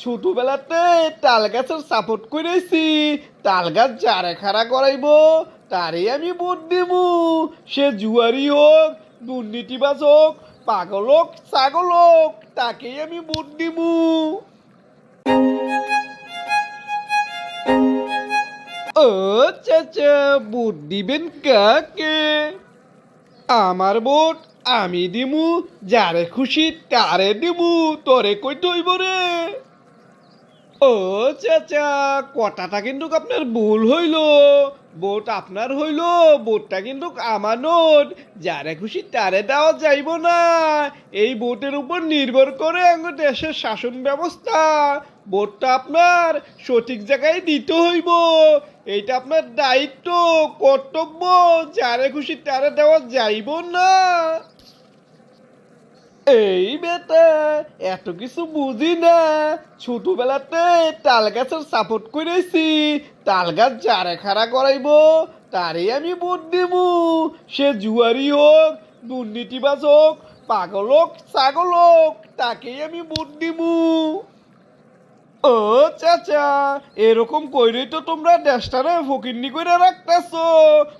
ছোটবেলাতে তাল গাছের সাপোর্ট করেছি। তাল গাছ যারে খাড়া করাইব, তারই আমি ভোট দেব। সে জুয়ারি হোক, দুর্নীতিবাজ হোক, পাগল হোক, ছাগল হোক, তাকেই আমি ভোট দেব। ও চাচা ভোট দিবেন কাকে? আমার ভোট আমি দিমু, যারে খুশি তারে দিমু, তোরে কই তৈব রে? ও চাচা, কথাটা কিন্তু আপনার ভুল হইল। বোট আপনার হইল বোটটা কিন্তু আমার নোট যারে খুশি তারে দেওয়া যাইব না। এই বোটের উপর নির্ভর করে আমার দেশের শাসন ব্যবস্থা। বোটটা আপনার সঠিক জায়গায় দিতে হইব। এইটা আপনার দায়িত্ব, কর্তব্য। যারে খুশি তারে দেওয়া যাইব না। এই বেটা, এত কিছু বুঝি না। ছোটবেলাতে তাল গাছের সাপোর্ট করেছি। তাল গাছ যারে খাড়া করাইব, তারই আমি ভোট দেব। সে জুয়ারি হোক, দুর্নীতিবাজ হোক, পাগল হোক, ছাগল হোক, তাকেই আমি ভোট দিব। ও চাচা, এরকম কইরেই তো তোমরা দেশটারে ফকিন্নি করে রাখতেছ।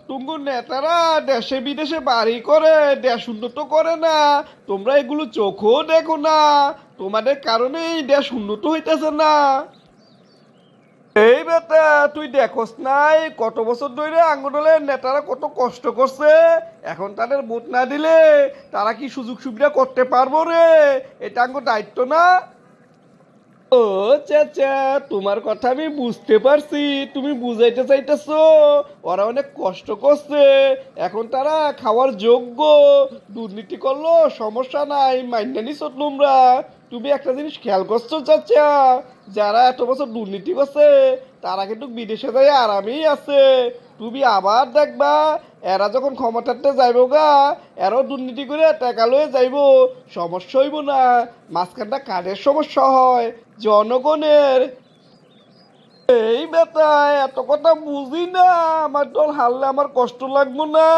তুমগো নেতারা দেশে বিদেশে বাড়ি করে, দেশ উন্নত করে না। তোমরা এগুলো চোখও দেখো না। তোমাদের কারণেই দেশ উন্নত হইতেছে না। এই বেটা, তুই দেখোস নাই, কত বছর ধরে আঙ্গনলের নেতারা কত কষ্ট করছে। এখন তাদের ভোট না দিলে তারা কি সুযোগ সুবিধা করতে পারব রে? এটা আঙ্গ দায়িত্ব না? ও চাচা তোমার কথা আমি বুঝতে পারছি, তুমি বুঝাইতে চাইতেছো। ওরা অনেক কষ্ট করছে, এখন তারা খাওয়ার যোগ্য। দুর্নীতি করল, সমস্যা নাই, মাইন্ডা নিছো তোমরা। তুমি একটা জিনিস খেয়াল করছ, চাচা, যারা এত বছর দুর্নীতি করছে, তারা কিন্তু বিদেশে যাই আরামেই আছে। তুমি আবার দেখবা, এরা যখন ক্ষমতাতে যাইব গা, এরাও দুর্নীতি করে টাকা লয়ে যাইব। সমস্যা হইব না, মাঝখানটা কাজের সমস্যা হয়? জনগণের এই বেটা এত কথা বুঝি না, আমার দল হারলে আমার কষ্ট লাগবো না।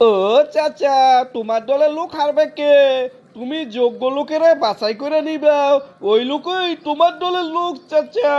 ও চাচা, তোমার দলে লোক হারবে কে? তুমি যোগ্য লোকেরা বাছাই করে নিবা ওই লোকই তোমার দলের লোক, চাচা।